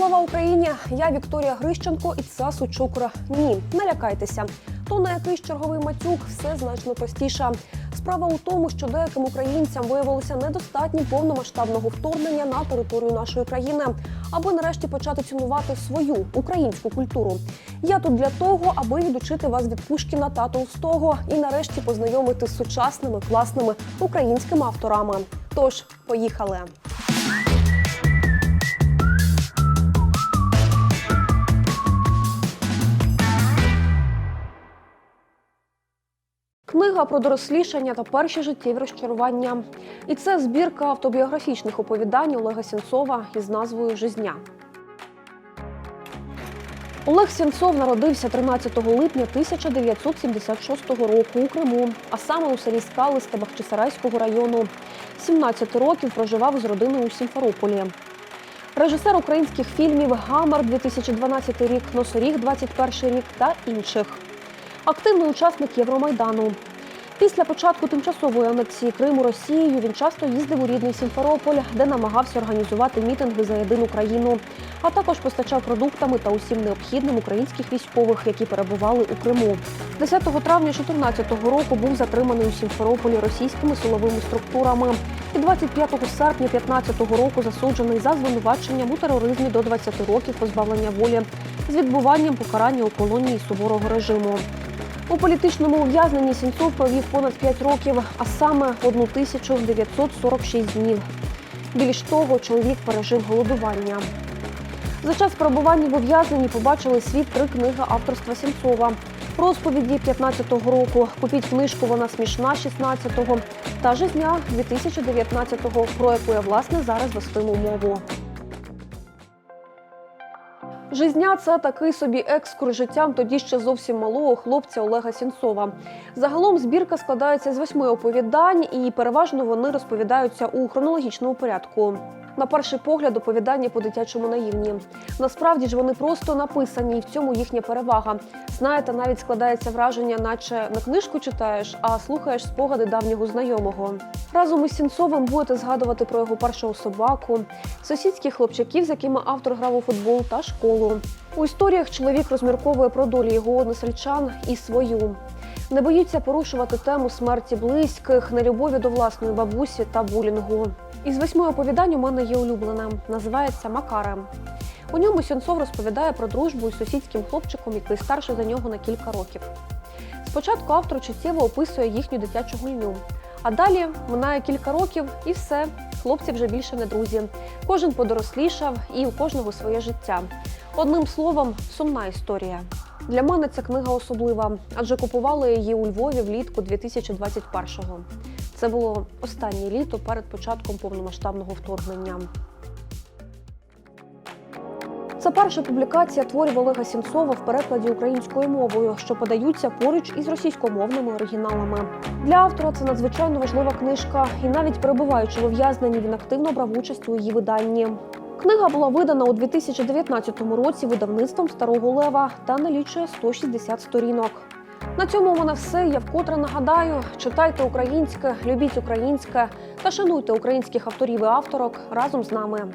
Слава Україні! Я Вікторія Грищенко і це Сучукра. Ні, не лякайтеся. То на якийсь черговий матюк все значно простіше. Справа у тому, що деяким українцям виявилося недостатньо повномасштабного вторгнення на територію нашої країни, аби нарешті почати цінувати свою українську культуру. Я тут для того, аби відучити вас від Пушкіна та Толстого і нарешті познайомити з сучасними класними українськими авторами. Тож, поїхали! Книга про дорослішання та перші життєві розчарування. І це збірка автобіографічних оповідань Олега Сінцова із назвою Жизня. Олег Сінцов народився 13 липня 1976 року у Криму, а саме у селі Скалисте Бахчисарайського району. 17 років проживав з родиною у Сімферополі. Режисер українських фільмів Гамар 2012 рік, Носоріг 21 рік та інших активний учасник Євромайдану. Після початку тимчасової анексії Криму Росією він часто їздив у рідний Сімферополь, де намагався організувати мітинги за єдину країну, а також постачав продуктами та усім необхідним українських військових, які перебували у Криму. 10 травня 2014 року був затриманий у Сімферополі російськими силовими структурами. І 25 серпня 2015 року засуджений за звинуваченням у тероризмі до 20 років позбавлення волі з відбуванням покарання у колонії суворого режиму. У політичному ув'язненні Сінцов провів понад 5 років, а саме 1946 днів. Більш того, чоловік пережив голодування. За час перебування в ув'язненні побачили світ три книги авторства Сінцова. Розповіді 15-го року. Купіть книжку, вона смішна 16-го. Та жизня 2019-го, про яку я власне зараз вестиму мову. Жизня це такий собі екскурс життям тоді ще зовсім малого хлопця Олега Сінцова. Загалом збірка складається з восьми оповідань, і переважно вони розповідаються у хронологічному порядку. На перший погляд, оповідання по-дитячому наївні. Насправді ж вони просто написані, і в цьому їхня перевага. Знаєте, навіть складається враження, наче не книжку читаєш, а слухаєш спогади давнього знайомого. Разом із Сінцовим будете згадувати про його першого собаку, сусідських хлопчаків, з якими автор грав у футбол та школу. У історіях чоловік розмірковує про долі його односельчан і свою. Не боїться порушувати тему смерті близьких, нелюбові до власної бабусі та булінгу. Із восьми оповідань у мене є улюблене. Називається Макарем. У ньому Сінцов розповідає про дружбу із сусідським хлопчиком, який старший за нього на кілька років. Спочатку автор чуттєво описує їхню дитячу гульню. А далі минає кілька років і все. Хлопці вже більше не друзі. Кожен подорослішав і у кожного своє життя. Одним словом, сумна історія. Для мене ця книга особлива, адже купували її у Львові влітку 2021-го. Це було останнє літо перед початком повномасштабного вторгнення. Це перша публікація творів Олега Сінцова в перекладі українською мовою, що подаються поруч із російськомовними оригіналами. Для автора це надзвичайно важлива книжка, і навіть перебуваючи в ув'язненні, він активно брав участь у її виданні. Книга була видана у 2019 році видавництвом Старого Лева та налічує 160 сторінок. На цьому у мене все. Я вкотре нагадаю: читайте українське, любіть українське та шануйте українських авторів і авторок разом з нами.